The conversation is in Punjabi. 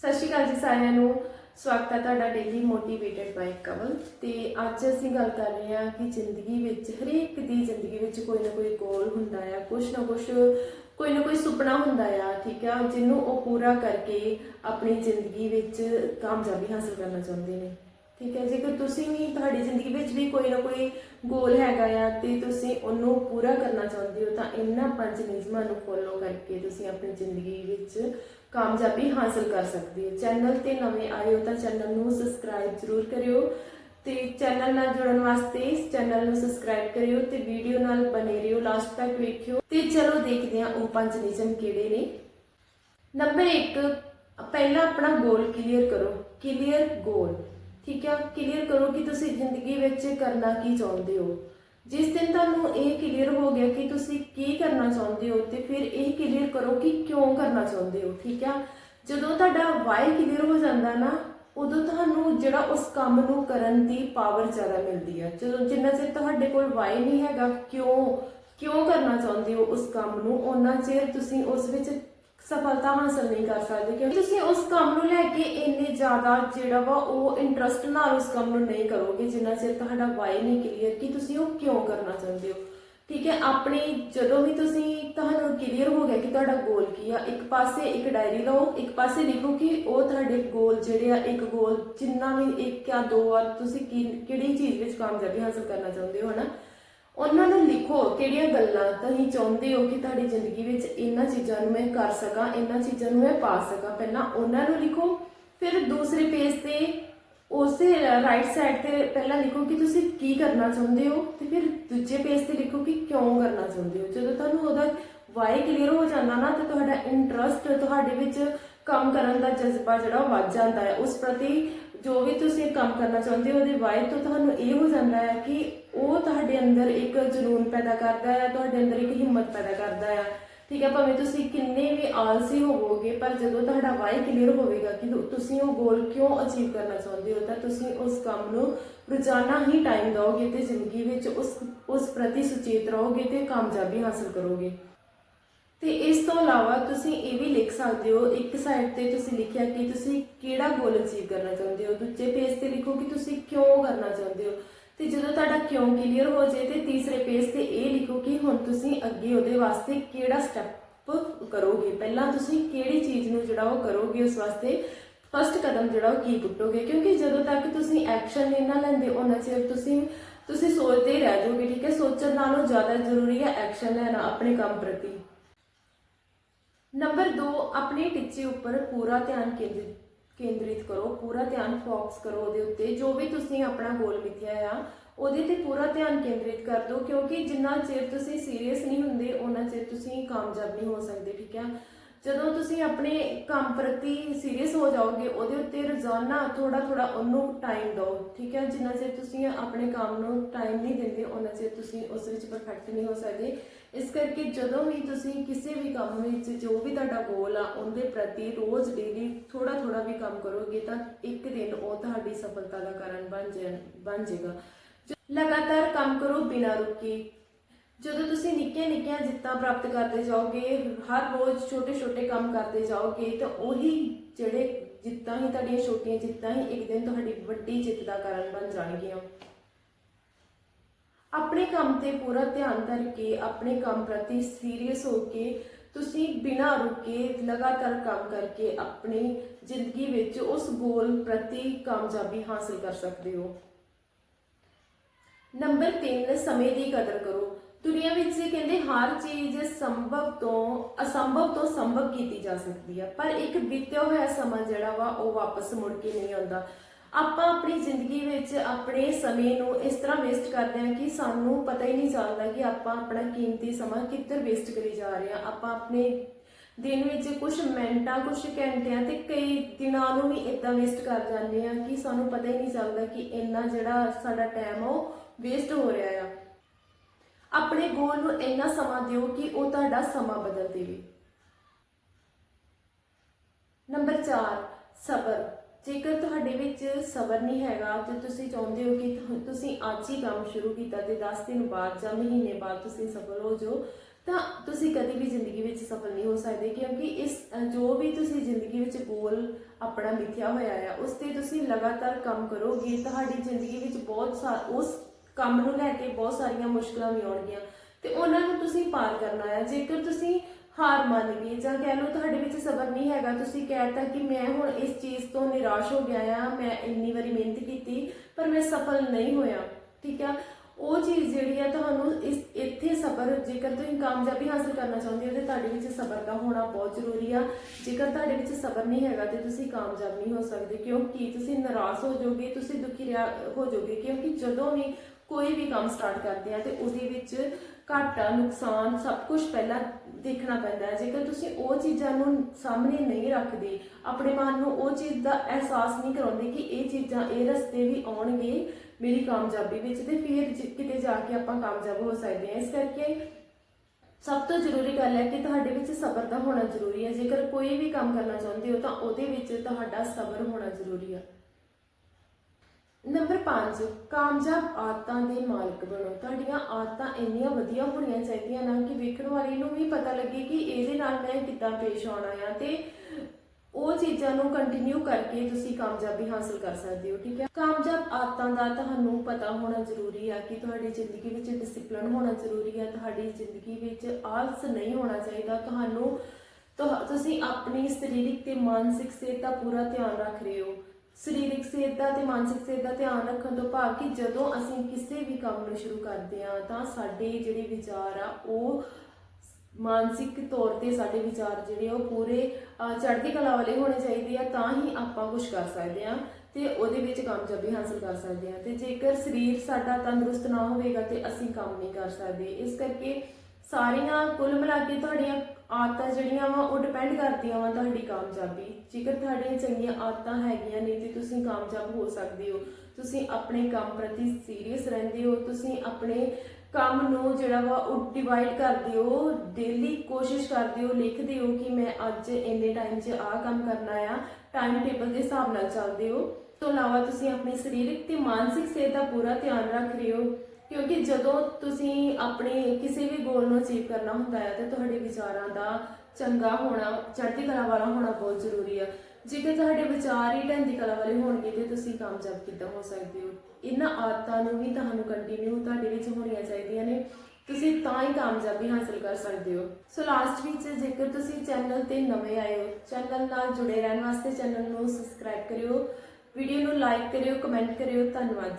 ਸਤਿ ਸ਼੍ਰੀ ਅਕਾਲ ਜੀ ਸਾਰਿਆਂ ਨੂੰ। ਸਵਾਗਤ ਹੈ ਤੁਹਾਡਾ ਡੇਲੀ ਮੋਟੀਵੇਟਡ ਬਾਈ ਕਵਲ। ਤੇ ਅੱਜ ਅਸੀਂ ਗੱਲ ਕਰ ਰਹੇ ਹਾਂ ਕਿ ਜ਼ਿੰਦਗੀ ਵਿੱਚ, ਹਰੇਕ ਦੀ ਜ਼ਿੰਦਗੀ ਵਿੱਚ ਕੋਈ ਨਾ ਕੋਈ ਗੋਲ ਹੁੰਦਾ ਆ, ਕੁਛ ਨਾ ਕੁਛ, ਕੋਈ ਨਾ ਕੋਈ ਸੁਪਨਾ ਹੁੰਦਾ ਆ, ਠੀਕ ਆ, ਜਿਹਨੂੰ ਉਹ ਪੂਰਾ ਕਰਕੇ ਆਪਣੀ ਜ਼ਿੰਦਗੀ ਵਿੱਚ ਕਾਮਯਾਬੀ ਹਾਸਲ ਕਰਨਾ ਚਾਹੁੰਦੇ ਨੇ। ਠੀਕ ਹੈ, ਜੇਕਰ ਤੁਸੀਂ ਵੀ ਤੁਹਾਡੀ ਜ਼ਿੰਦਗੀ ਵਿੱਚ ਵੀ ਕੋਈ ਨਾ ਕੋਈ ਗੋਲ ਹੈਗਾ ਆ ਤੇ ਤੁਸੀਂ ਉਹਨੂੰ ਪੂਰਾ ਕਰਨਾ ਚਾਹੁੰਦੇ ਹੋ, ਤਾਂ ਇਹਨਾਂ ਪੰਜ ਨਿਯਮਾਂ ਨੂੰ ਫੋਲੋ ਕਰਕੇ ਤੁਸੀਂ ਆਪਣੀ ਜ਼ਿੰਦਗੀ ਵਿੱਚ ਕਾਮਯਾਬੀ ਹਾਸਲ ਕਰ ਸਕਦੇ ਹੋ। ਚੈਨਲ ਤੇ ਨਵੇਂ ਆਏ ਹੋ ਤਾਂ ਚੈਨਲ ਨੂੰ ਸਬਸਕ੍ਰਾਈਬ ਜ਼ਰੂਰ ਕਰਿਓ ਤੇ ਚੈਨਲ ਨਾਲ ਜੁੜਨ ਵਾਸਤੇ ਇਸ ਚੈਨਲ ਨੂੰ ਸਬਸਕ੍ਰਾਈਬ ਕਰਿਓ ਤੇ ਵੀਡੀਓ ਨਾਲ ਬਨੇ ਰਹੋ ਲਾਸਟ ਤੱਕ ਵੇਖਿਓ। ਤੇ ਚਲੋ ਦੇਖਦੇ ਹਾਂ ਉਹ ਪੰਜ ਰੀਜ਼ਨ ਕਿਹੜੇ ਨੇ। ਨੰਬਰ 1 ਪਹਿਲਾਂ ਆਪਣਾ ਗੋਲ ਕਲੀਅਰ ਕਰੋ। ਕਲੀਅਰ ਗੋਲ ਠੀਕ ਹੈ ਕਲੀਅਰ ਕਰੋ ਕਿ ਤੁਸੀਂ ਜ਼ਿੰਦਗੀ ਵਿੱਚ ਕਰਨਾ ਕੀ ਚਾਹੁੰਦੇ ਹੋ। ਜਿਸ ਦਿਨ ਤੁਹਾਨੂੰ ਇਹ ਕਲੀਅਰ ਹੋ ਗਿਆ ਕਿ ਤੁਸੀਂ ਕੀ ਕਰਨਾ ਚਾਹੁੰਦੇ ਹੋ ਤੇ ਫਿਰ ਇਹ ਕਲੀਅਰ ਕਰੋ ਕਿ ਕਿਉਂ ਕਰਨਾ ਚਾਹੁੰਦੇ ਹੋ, ਠੀਕ ਆ? ਜਦੋਂ ਤੁਹਾਡਾ ਵਾਈ ਕਲੀਅਰ ਹੋ ਜਾਂਦਾ ਨਾ, ਉਦੋਂ ਤੁਹਾਨੂੰ ਜਿਹੜਾ ਉਸ ਕੰਮ ਨੂੰ ਕਰਨ ਦੀ ਪਾਵਰ ਜ਼ਿਆਦਾ ਮਿਲਦੀ ਹੈ ਜਦੋਂ ਜਿੰਨਾ ਚਿਰ ਤੁਹਾਡੇ ਕੋਲ ਵਾਈ ਨਹੀਂ ਹੈਗਾ, ਕਿਉਂ ਕਿਉਂ ਕਰਨਾ ਚਾਹੁੰਦੇ ਹੋ ਉਸ ਕੰਮ ਨੂੰ ਉਹਨਾਂ ਚਿਰ ਤੁਸੀਂ ਉਸ ਵਿੱਚ ਸਫਲਤਾ ਹਾਸਲ ਨਹੀਂ ਕਰ ਸਕਦੇ ਕਿਉਂਕਿ ਤੁਸੀਂ ਉਸ ਕੰਮ ਨੂੰ ਲੈ ਕੇ ਇੰਨੇ ਜ਼ਿਆਦਾ ਜਿਹੜਾ ਵਾ ਉਹ ਇੰਟਰਸਟ ਨਾਲ ਉਸ ਕੰਮ ਨੂੰ ਨਹੀਂ ਕਰੋਗੇ, ਜਿੰਨਾ ਚਿਰ ਤੁਹਾਡਾ ਵਾਈ ਨਹੀਂ ਕਲੀਅਰ ਕਿ ਤੁਸੀਂ ਉਹ ਕਿਉਂ ਕਰਨਾ ਚਾਹੁੰਦੇ ਹੋ। ਠੀਕ ਹੈ, ਆਪਣੀ ਜਦੋਂ ਵੀ ਤੁਸੀਂ ਤੁਹਾਨੂੰ ਕਲੀਅਰ ਹੋ ਗਿਆ ਕਿ ਤੁਹਾਡਾ ਗੋਲ ਕੀ ਆ, ਇੱਕ ਪਾਸੇ ਇੱਕ ਡਾਇਰੀ ਲਓ, ਇੱਕ ਪਾਸੇ ਲਿਖੋ ਕਿ ਉਹ ਤੁਹਾਡੇ ਗੋਲ ਜਿਹੜੇ ਆ, ਇੱਕ ਗੋਲ ਜਿੰਨਾ ਵੀ ਇੱਕ ਜਾਂ ਦੋ ਆ ਤੁਸੀਂ ਕੀ- ਕਿਹੜੀ ਚੀਜ਼ ਵਿੱਚ ਕਾਮਯਾਬੀ ਹਾਸਲ ਕਰਨਾ ਚਾਹੁੰਦੇ ਹੋ ਨਾ ਉਹਨਾਂ ਨੂੰ ਲਿਖੋ ਕਿਹੜੀਆਂ ਗੱਲਾਂ, ਤੁਸੀਂ ਚਾਹੁੰਦੇ ਹੋ ਕਿ ਤੁਹਾਡੀ ਜ਼ਿੰਦਗੀ ਵਿੱਚ ਇਹਨਾਂ ਚੀਜ਼ਾਂ ਨੂੰ ਮੈਂ ਕਰ ਸਕਾਂ, ਇਹਨਾਂ ਚੀਜ਼ਾਂ ਨੂੰ ਮੈਂ ਪਾ ਸਕਾਂ। ਪਹਿਲਾਂ ਉਹਨਾਂ ਨੂੰ ਲਿਖੋ, ਫਿਰ ਦੂਸਰੇ ਪੇਜ ਤੇ, ਉਸੇ ਰਾਈਟ ਸਾਈਡ ਤੇ ਪਹਿਲਾਂ ਲਿਖੋ ਕਿ ਤੁਸੀਂ ਕੀ ਕਰਨਾ ਚਾਹੁੰਦੇ ਹੋ ਤੇ ਫਿਰ ਦੂਜੇ ਪੇਜ ਤੇ ਲਿਖੋ ਕਿ ਕਿਉਂ ਕਰਨਾ ਚਾਹੁੰਦੇ ਹੋ। ਜਦੋਂ ਤੁਹਾਨੂੰ ਉਹਦਾ ਵਾਈ ਕਲੀਅਰ ਹੋ ਜਾਂਦਾ ਨਾ, ਤੇ ਤੁਹਾਡਾ ਇੰਟਰਸਟ ਤੁਹਾਡੇ ਵਿੱਚ ਕੰਮ ਕਰਨ ਦਾ ਜਜ਼ਬਾ ਜਿਹੜਾ ਵੱਧ ਜਾਂਦਾ ਹੈ। ਉਸ ਪ੍ਰਤੀ ਜੋ ਵੀ ਤੁਸੀਂ ਕੰਮ ਕਰਨਾ ਚਾਹੁੰਦੇ ਹੋ, ਉਹਦੇ ਵਾਈ ਤੋਂ ਤੁਹਾਨੂੰ ਇਹ ਹੋ ਜਾਂਦਾ ਹੈ ਕਿ ਉਹ ਤੁਹਾਡੇ ਅੰਦਰ ਇੱਕ ਜਨੂਨ ਪੈਦਾ ਕਰਦਾ ਹੈ, ਤੁਹਾਡੇ ਅੰਦਰ ਇੱਕ ਹਿੰਮਤ ਪੈਦਾ ਕਰਦਾ ਹੈ। ਠੀਕ ਹੈ, ਭਾਵੇਂ ਤੁਸੀਂ ਕਿੰਨੇ ਵੀ ਆਲਸੀ ਹੋਵੋਗੇ, ਪਰ ਜਦੋਂ ਤੁਹਾਡਾ ਵਾਈ ਕਲੀਅਰ ਹੋਵੇਗਾ ਕਿ ਤੁਸੀਂ ਉਹ ਗੋਲ ਕਿਉਂ ਅਚੀਵ ਕਰਨਾ ਚਾਹੁੰਦੇ ਹੋ, ਤਾਂ ਤੁਸੀਂ ਉਸ ਕੰਮ ਨੂੰ ਰੋਜ਼ਾਨਾ ਹੀ ਟਾਈਮ ਦਿਓਗੇ ਤੇ ਜ਼ਿੰਦਗੀ ਵਿੱਚ ਉਸ ਉਸ ਪ੍ਰਤੀ ਸੁਚੇਤ ਰਹੋਗੇ ਤੇ ਕਾਮਯਾਬੀ ਹਾਸਲ ਕਰੋਗੇ। ਤੇ ਇਸ ਤੋਂ ਇਲਾਵਾ ਤੁਸੀਂ ਇਹ ਵੀ ਲਿਖ ਸਕਦੇ ਹੋ, ਇੱਕ ਸਾਈਡ ਤੇ ਤੁਸੀਂ ਲਿਖਿਆ ਕਿ ਤੁਸੀਂ ਕਿਹੜਾ ਗੋਲ ਅਚੀਵ ਕਰਨਾ ਚਾਹੁੰਦੇ ਹੋ, ਦੂਜੇ ਪੇਜ ਤੇ ਲਿਖੋ ਕਿ ਤੁਸੀਂ ਕਿਉਂ ਕਰਨਾ ਚਾਹੁੰਦੇ ਹੋ। ਤੇ ਜਦੋਂ ਤੁਹਾਡਾ ਕਿਉਂ ਕਲੀਅਰ ਹੋ ਜਾਏ ਤੇ ਤੀਸਰੇ ਪੇਜ ਤੇ ਇਹ ਲਿਖੋ ਕਿ ਹੁਣ ਤੁਸੀਂ ਅੱਗੇ ਉਹਦੇ ਵਾਸਤੇ ਕਿਹੜਾ ਸਟੈਪ ਕਰੋਗੇ। ਪਹਿਲਾਂ ਤੁਸੀਂ ਕਿਹੜੀ ਚੀਜ਼ ਨੂੰ ਜਿਹੜਾ ਉਹ ਕਰੋਗੇ, ਉਸ ਵਾਸਤੇ ਫਸਟ ਕਦਮ ਜਿਹੜਾ ਉਹ ਕੀ ਪੁੱਟੋਗੇ? ਕਿਉਂਕਿ ਜਦੋਂ ਤੱਕ ਤੁਸੀਂ ਐਕਸ਼ਨ ਨਹੀਂ ਨਾ ਲੈਂਦੇ, ਉਹਨਾਂ ਚਿਰ ਤੁਸੀਂ ਤੁਸੀਂ ਸੋਚਦੇ ਹੀ ਰਹਿ ਜਾਓਗੇ, ਠੀਕ ਹੈ? ਸੋਚਣ ਨਾਲੋਂ ਜ਼ਿਆਦਾ ਜ਼ਰੂਰੀ ਹੈ ਐਕਸ਼ਨ ਲੈਣਾ ਆਪਣੇ ਕੰਮ ਪ੍ਰਤੀ। ਨੰਬਰ 2 ਆਪਣੇ ਟੀਚੇ ਉੱਪਰ ਪੂਰਾ ਧਿਆਨ ਕੇਂਦਰਿਤ ਕੇਂਦਰਿਤ ਕਰੋ, ਪੂਰਾ ਧਿਆਨ ਫੋਕਸ ਕਰੋ ਉਹਦੇ ਉੱਤੇ। ਜੋ ਵੀ ਤੁਸੀਂ ਆਪਣਾ ਗੋਲ ਮਿੱਥਿਆ ਆ, ਉਹਦੇ ਤੇ ਪੂਰਾ ਧਿਆਨ ਕੇਂਦਰਿਤ ਕਰ ਦਿਓ, ਕਿਉਂਕਿ ਜਿੰਨਾ ਚਿਰ ਤੁਸੀਂ ਸੀਰੀਅਸ ਨਹੀਂ ਹੁੰਦੇ ਉਹਨਾਂ ਚਿਰ ਤੁਸੀਂ ਕਾਮਯਾਬ ਨਹੀਂ ਹੋ ਸਕਦੇ, ਠੀਕ ਹੈ ਜਦੋਂ ਤੁਸੀਂ ਆਪਣੇ ਕੰਮ ਪ੍ਰਤੀ ਸੀਰੀਅਸ ਹੋ ਜਾਓਗੇ, ਉਹਦੇ ਉੱਤੇ ਰੋਜ਼ਾਨਾ ਥੋੜਾ ਥੋੜਾ ਉਹਨੂੰ ਟਾਈਮ ਦਿਓ, ਠੀਕ ਹੈ ਜਿੰਨਾ ਚਿਰ ਤੁਸੀਂ ਆਪਣੇ ਕੰਮ ਨੂੰ ਟਾਈਮ ਨਹੀਂ ਦਿੰਦੇ ਉਹਨਾਂ ਚਿਰ ਤੁਸੀਂ ਉਸ ਵਿੱਚ ਪਰਫੈਕਟ ਨਹੀਂ ਹੋ ਸਕਦੇ। ਇਸ ਕਰਕੇ ਜਦੋਂ ਵੀ ਤੁਸੀਂ ਕਿਸੇ ਵੀ ਕੰਮ ਵਿੱਚ ਜੋ ਵੀ ਤੁਹਾਡਾ ਗੋਲ ਆ, ਉਹਦੇ ਪ੍ਰਤੀ ਰੋਜ਼ ਡੇਲੀ ਥੋੜਾ ਥੋੜਾ ਵੀ ਕੰਮ ਕਰੋਗੇ ਤਾਂ ਇੱਕ ਦਿਨ ਉਹ ਤੁਹਾਡੀ ਸਫਲਤਾ ਦਾ ਕਾਰਨ ਬਣ ਜਾਣ ਬਣ ਜਾਏਗਾ। ਲਗਾਤਾਰ ਕੰਮ ਕਰੋ ਬਿਨਾਂ ਰੁਕੀ। ਜਦੋਂ ਤੁਸੀਂ ਨਿੱਕੀਆਂ ਨਿੱਕੀਆਂ ਜਿੱਤਾਂ ਪ੍ਰਾਪਤ ਕਰਦੇ ਜਾਓਗੇ, ਹਰ ਰੋਜ਼ ਛੋਟੇ ਛੋਟੇ ਕੰਮ ਕਰਦੇ ਜਾਓਗੇ, ਤਾਂ ਉਹੀ ਜਿਹੜੇ ਜਿੱਤਾਂ ਹੀ, ਤੁਹਾਡੀਆਂ ਛੋਟੀਆਂ ਜਿੱਤਾਂ ਹੀ ਇੱਕ ਦਿਨ ਤੁਹਾਡੀ ਵੱਡੀ ਜਿੱਤ ਦਾ ਕਾਰਨ ਬਣ ਜਾਣਗੀਆਂ। ਆਪਣੇ ਕੰਮ ਤੇ ਪੂਰਾ ਧਿਆਨ ਧਰ ਕੇ ਆਪਣੇ ਕੰਮ ਪ੍ਰਤੀ ਸੀਰੀਅਸ ਹੋ ਕੇ, ਤੁਸੀਂ ਬਿਨਾਂ ਰੁਕੇ ਲਗਾਤਾਰ ਕੰਮ ਕਰਕੇ ਆਪਣੀ ਜ਼ਿੰਦਗੀ ਵਿੱਚ ਉਸ ਗੋਲ ਪ੍ਰਤੀ ਕਾਮਯਾਬੀ ਹਾਸਲ ਕਰ ਸਕਦੇ ਹੋ। ਨੰਬਰ 3 ਸਮੇਂ ਦੀ ਕਦਰ ਕਰੋ। ਦੁਨੀਆ ਵਿੱਚ ਕਹਿੰਦੇ ਹਰ ਚੀਜ਼ ਸੰਭਵ ਤੋਂ, ਅਸੰਭਵ ਤੋਂ ਸੰਭਵ ਕੀਤੀ ਜਾ ਸਕਦੀ ਹੈ ਪਰ ਇੱਕ ਬੀਤਿਆ ਹੋਇਆ ਸਮਾਂ ਜਿਹੜਾ ਵਾ, ਉਹ ਵਾਪਸ ਮੁੜ ਕੇ ਨਹੀਂ ਆਉਂਦਾ। ਆਪਾਂ ਆਪਣੀ ਜ਼ਿੰਦਗੀ ਵਿੱਚ ਆਪਣੇ ਸਮੇਂ ਨੂੰ ਇਸ ਤਰ੍ਹਾਂ ਵੇਸਟ ਕਰਦੇ ਹਾਂ ਕਿ ਸਾਨੂੰ ਪਤਾ ਹੀ ਨਹੀਂ ਚੱਲਦਾ ਕਿ ਆਪਾਂ ਆਪਣਾ ਕੀਮਤੀ ਸਮਾਂ ਕਿੱਧਰ ਵੇਸਟ ਕਰੀ ਜਾ ਰਹੇ ਹਾਂ। ਆਪਾਂ ਆਪਣੇ ਦਿਨ ਵਿੱਚ ਕੁਝ ਮਿੰਟਾਂ ਕੁਝ ਘੰਟਿਆਂ ਤੇ ਕਈ ਦਿਨਾਂ ਨੂੰ ਵੀ ਇਦਾਂ ਵੇਸਟ ਕਰ ਜਾਂਦੇ ਆ ਕਿ ਸਾਨੂੰ ਪਤਾ ਹੀ ਨਹੀਂ ਚੱਲਦਾ ਕਿ ਇੰਨਾ ਜਿਹੜਾ ਸਾਡਾ ਟਾਈਮ ਉਹ ਵੇਸਟ ਹੋ ਰਿਹਾ ਆ। ਆਪਣੇ ਗੋਲ ਨੂੰ ਇੰਨਾ ਸਮਾਂ ਦਿਓ ਕਿ ਉਹ ਤੁਹਾਡਾ ਸਮਾਂ ਬਦਲ ਦੇਵੇ। ਨੰਬਰ 4 ਸਬਰ। ਜੇਕਰ ਤੁਹਾਡੇ ਵਿੱਚ ਸਬਰ ਨਹੀਂ ਹੈਗਾ ਤੇ ਤੁਸੀਂ ਚਾਹੁੰਦੇ ਹੋ ਕਿ ਤੁਸੀਂ ਅੱਜ ਹੀ ਕੰਮ ਸ਼ੁਰੂ ਕੀਤਾ ਤੇ 10 ਦਿਨ ਬਾਅਦ ਜਾਂ ਮਹੀਨੇ ਬਾਅਦ ਤੁਸੀਂ ਸਫਲ ਹੋ ਜਾਓ, ਤਾਂ ਤੁਸੀਂ ਕਦੇ ਵੀ ਜ਼ਿੰਦਗੀ ਵਿੱਚ ਸਫਲ ਨਹੀਂ ਹੋ ਸਕਦੇ ਕਿਉਂਕਿ ਇਸ ਜੋ ਵੀ ਤੁਸੀਂ ਜ਼ਿੰਦਗੀ ਵਿੱਚ ਗੋਲ ਆਪਣਾ ਮਿੱਥਿਆ ਹੋਇਆ ਆ, ਉਸ ਤੇ ਤੁਸੀਂ ਲਗਾਤਾਰ ਕੰਮ ਕਰੋਗੇ, ਤੁਹਾਡੀ ਜ਼ਿੰਦਗੀ ਵਿੱਚ ਬਹੁਤ ਸਾਰ ਉਸ ਕੰਮ ਨੂੰ ਲੈ ਕੇ ਬਹੁਤ ਸਾਰੀਆਂ ਮੁਸ਼ਕਲਾਂ ਵੀ ਆਉਣਗੀਆਂ ਤੇ ਉਹਨਾਂ ਨੂੰ ਤੁਸੀਂ ਪਾਰ ਕਰਨਾ ਹੈ ਜੇਕਰ ਤੁਸੀਂ ਹਾਰ ਮੰਨ ਗਏ ਜਾਂ ਕਹਿ ਲਓ ਤੁਹਾਡੇ ਵਿੱਚ ਸਬਰ ਨਹੀਂ ਹੈਗਾ, ਤੁਸੀਂ ਕਹਿਤਾ ਕਿ ਮੈਂ ਹੁਣ ਇਸ ਚੀਜ਼ ਤੋਂ ਨਿਰਾਸ਼ ਹੋ ਗਿਆ ਆ, ਮੈਂ ਇੰਨੀ ਵਾਰੀ ਮਿਹਨਤ ਕੀਤੀ, ਪਰ ਮੈਂ ਸਫਲ ਨਹੀਂ ਹੋਇਆ, ਠੀਕ ਆ? ਉਹ ਚੀਜ਼ ਜਿਹੜੀ ਆ ਤੁਹਾਨੂੰ ਇਸ, ਇੱਥੇ ਸਬਰ, ਜੇਕਰ ਤੁਸੀਂ ਕਾਮਯਾਬੀ ਹਾਸਲ ਕਰਨਾ ਚਾਹੁੰਦੇ ਹੋ ਤੇ ਤੁਹਾਡੇ ਵਿੱਚ ਸਬਰ ਦਾ ਹੋਣਾ ਬਹੁਤ ਜ਼ਰੂਰੀ ਆ। ਜੇਕਰ ਤੁਹਾਡੇ ਵਿੱਚ ਸਬਰ ਨਹੀਂ ਹੈਗਾ ਤੇ ਤੁਸੀਂ ਕਾਮਯਾਬ ਨਹੀਂ ਹੋ ਸਕਦੇ, ਕਿਉਂਕਿ ਤੁਸੀਂ ਨਾਰਾਜ਼ ਹੋ ਜਾਓਗੇ, ਤੁਸੀਂ ਦੁਖੀ ਰਿਹਾ ਹੋ ਜਾਓਗੇ, ਕਿਉਂਕਿ ਜਦੋਂ ਵੀ ਕੋਈ ਵੀ ਕੰਮ ਸਟਾਰਟ ਕਰਦੇ ਆ ਤੇ ਉਹਦੇ ਵਿੱਚ ਘਾਟਾ, ਨੁਕਸਾਨ ਸਭ ਕੁਝ ਪਹਿਲਾਂ ਦੇਖਣਾ ਪੈਂਦਾ ਹੈ। ਜੇਕਰ ਤੁਸੀਂ ਉਹ ਚੀਜ਼ਾਂ ਨੂੰ ਸਾਹਮਣੇ ਨਹੀਂ ਰੱਖਦੇ, ਆਪਣੇ ਮਨ ਨੂੰ ਉਹ ਚੀਜ਼ ਦਾ ਅਹਿਸਾਸ ਨਹੀਂ ਕਰਾਉਂਦੇ ਕਿ ਇਹ ਚੀਜ਼ਾਂ, ਇਹ ਰਸਤੇ ਵੀ ਆਉਣਗੇ ਮੇਰੀ ਕਾਮਯਾਬੀ ਵਿੱਚ ਤੇ ਫਿਰ ਜ- ਕਿਤੇ ਜਾ ਕੇ ਆਪਾਂ ਕਾਮਯਾਬ ਹੋ ਸਕਦੇ ਹਾਂ। ਇਸ ਕਰਕੇ ਸਭ ਤੋਂ ਜ਼ਰੂਰੀ ਗੱਲ ਹੈ ਕਿ ਤੁਹਾਡੇ ਵਿੱਚ ਸਬਰ ਦਾ ਹੋਣਾ ਜ਼ਰੂਰੀ ਹੈ। ਜੇਕਰ ਕੋਈ ਵੀ ਕੰਮ ਕਰਨਾ ਚਾਹੁੰਦੇ ਹੋ ਤਾਂ ਉਹਦੇ ਵਿੱਚ ਤੁਹਾਡਾ ਸਬਰ ਹੋਣਾ ਜ਼ਰੂਰੀ ਹੈ ਨੰਬਰ 5 ਕਾਮਯਾਬ ਆਦਤਾਂ ਦੇ ਮਾਲਕ ਬਣੋ। ਤੁਹਾਡੀਆਂ ਆਦਤਾਂ ਇੰਨੀਆਂ ਵਧੀਆ ਹੋਣੀਆਂ ਚਾਹੀਦੀਆਂ ਨਾ ਕਿ ਵੇਖਣ ਵਾਲੇ ਨੂੰ ਵੀ ਪਤਾ ਲੱਗੇ ਕਿ ਇਹਦੇ ਨਾਲ ਮੈਂ ਕਿੱਦਾਂ ਪੇਸ਼ ਆਉਣਾ ਆ ਤੇ ਉਹ ਚੀਜ਼ਾਂ ਨੂੰ ਕੰਟੀਨਿਊ ਕਰਕੇ ਤੁਸੀਂ ਕਾਮਯਾਬੀ ਹਾਸਲ ਕਰ ਸਕਦੇ ਹੋ, ਠੀਕ ਹੈ? ਕਾਮਯਾਬ ਆਦਤਾਂ ਦਾ ਤੁਹਾਨੂੰ ਪਤਾ ਹੋਣਾ ਜ਼ਰੂਰੀ ਆ ਕਿ ਤੁਹਾਡੀ ਜ਼ਿੰਦਗੀ ਵਿੱਚ ਡਿਸਪਲਿਨ ਹੋਣਾ ਜ਼ਰੂਰੀ ਹੈ ਤੁਹਾਡੀ ਜ਼ਿੰਦਗੀ ਵਿੱਚ ਆਲਸ ਨਹੀਂ ਹੋਣਾ ਚਾਹੀਦਾ। ਤੁਹਾਨੂੰ ਤੁਹ- ਤੁਸੀਂ ਆਪਣੀ ਸਰੀਰਕ ਤੇ ਮਾਨਸਿਕ ਸਿਹਤ ਦਾ ਪੂਰਾ ਧਿਆਨ ਰੱਖ ਰਹੇ ਹੋ। ਸਰੀਰਕ ਸਿਹਤ ਦਾ ਤੇ ਮਾਨਸਿਕ ਸਿਹਤ ਦਾ ਧਿਆਨ ਰੱਖਣ ਤੋਂ ਭਾਵ ਕਿ ਜਦੋਂ ਅਸੀਂ ਕਿਸੇ ਵੀ ਕੰਮ ਨੂੰ ਸ਼ੁਰੂ ਕਰਦੇ ਹਾਂ, ਤਾਂ ਸਾਡੇ ਜਿਹੜੇ ਵਿਚਾਰ ਆ, ਉਹ ਮਾਨਸਿਕ ਤੌਰ ਤੇ ਸਾਡੇ ਵਿਚਾਰ ਜਿਹੜੇ ਆ, ਉਹ ਪੂਰੇ ਚੜ੍ਹਦੀ ਕਲਾ ਵਾਲੇ ਹੋਣੇ ਚਾਹੀਦੇ ਆ, ਤਾਂ ਹੀ ਆਪਾਂ ਕੁਝ ਕਰ ਸਕਦੇ ਆ ਤੇ ਉਹਦੇ ਵਿੱਚ ਕਾਮਯਾਬੀ ਹਾਸਲ ਕਰ ਸਕਦੇ ਆ ਤੇ ਜੇਕਰ ਸਰੀਰ ਸਾਡਾ ਤੰਦਰੁਸਤ ਨਾ ਹੋਵੇਗਾ ਤੇ ਅਸੀਂ ਕੰਮ ਨਹੀਂ ਕਰ ਸਕਦੇ। ਇਸ ਕਰਕੇ ਸਾਰੀਆਂ ਕੁੱਲ ਮਿਲਾ ਕੇ ਤੁਹਾਡੀਆਂ ਆਦਤਾਂ ਜਿਹੜੀਆਂ ਵਾ, ਉਹ ਡਿਪੈਂਡ ਕਰਦੀਆਂ ਵਾ ਤੁਹਾਡੀ ਕਾਮਯਾਬੀ। ਜੇਕਰ ਤੁਹਾਡੀਆਂ ਚੰਗੀਆਂ ਆਦਤਾਂ ਹੈਗੀਆਂ ਨੇ ਤੇ ਤੁਸੀਂ ਕਾਮਯਾਬ ਹੋ ਸਕਦੇ ਹੋ। ਤੁਸੀਂ ਆਪਣੇ ਕੰਮ ਪ੍ਰਤੀ ਸੀਰੀਅਸ ਰਹਿੰਦੇ ਹੋ। ਤੁਸੀਂ ਆਪਣੇ ਕੰਮ ਨੂੰ ਜਿਹੜਾ ਵਾ, ਉਹ ਡਿਵਾਈਡ ਕਰਦੇ ਹੋ। ਡੇਲੀ ਕੋਸ਼ਿਸ਼ ਕਰਦੇ ਹੋ, ਲਿਖਦੇ ਹੋ ਕਿ ਮੈਂ ਅੱਜ ਇੰਨੇ ਟਾਈਮ 'ਚ ਆਹ ਕੰਮ ਕਰਨਾ ਆ। ਟਾਈਮ ਟੇਬਲ ਦੇ ਹਿਸਾਬ ਨਾਲ ਚੱਲਦੇ ਹੋ। ਤੋਂ ਇਲਾਵਾ ਤੁਸੀਂ ਆਪਣੀ ਸਰੀਰਕ ਤੇ ਮਾਨਸਿਕ ਸਿਹਤ ਦਾ ਪੂਰਾ ਧਿਆਨ ਰੱਖ ਰਹੇ ਹੋ। ਕਿਉਂਕਿ ਜਦੋਂ ਤੁਸੀਂ ਆਪਣੇ ਕਿਸੇ ਵੀ ਗੋਲ ਨੂੰ ਅਚੀਵ ਕਰਨਾ ਹੁੰਦਾ ਹੈ ਤੇ ਤੁਹਾਡੇ ਵਿਚਾਰਾਂ ਦਾ ਚੰਗਾ ਹੋਣਾ, ਚੜ੍ਹਦੀ ਕਲਾ ਵਾਲਾ ਹੋਣਾ ਬਹੁਤ ਜ਼ਰੂਰੀ ਆ। ਜੇਕਰ ਤੁਹਾਡੇ ਵਿਚਾਰ ਹੀ ਢੰਦੀ ਕਲਾ ਵਾਲੇ ਹੋਣਗੇ ਤੇ ਤੁਸੀਂ ਕਾਮਯਾਬ ਕਿੱਦਾਂ ਹੋ ਸਕਦੇ ਹੋ? ਇਹਨਾਂ ਆਦਤਾਂ ਨੂੰ ਵੀ ਤੁਹਾਨੂੰ ਕੰਟੀਨਿਊ ਤੁਹਾਡੇ ਵਿੱਚ ਹੋਣੀਆਂ ਚਾਹੀਦੀਆਂ ਨੇ। ਤੁਸੀਂ ਤਾਂ ਹੀ ਕਾਮਯਾਬੀ ਹਾਸਲ ਕਰ ਸਕਦੇ ਹੋ। ਸੋ ਲਾਸਟ ਵਿੱਚ ਜੇਕਰ ਤੁਸੀਂ ਚੈਨਲ ਤੇ ਨਵੇਂ ਆਏ ਹੋ ਚੈਨਲ ਨਾਲ ਜੁੜੇ ਰਹਿਣ ਵਾਸਤੇ ਚੈਨਲ ਨੂੰ ਸਬਸਕ੍ਰਾਈਬ ਕਰਿਓ। ਵੀਡੀਓ ਨੂੰ ਲਾਈਕ ਕਰਿਓ ਕਮੈਂਟ ਕਰਿਓ। ਧੰਨਵਾਦ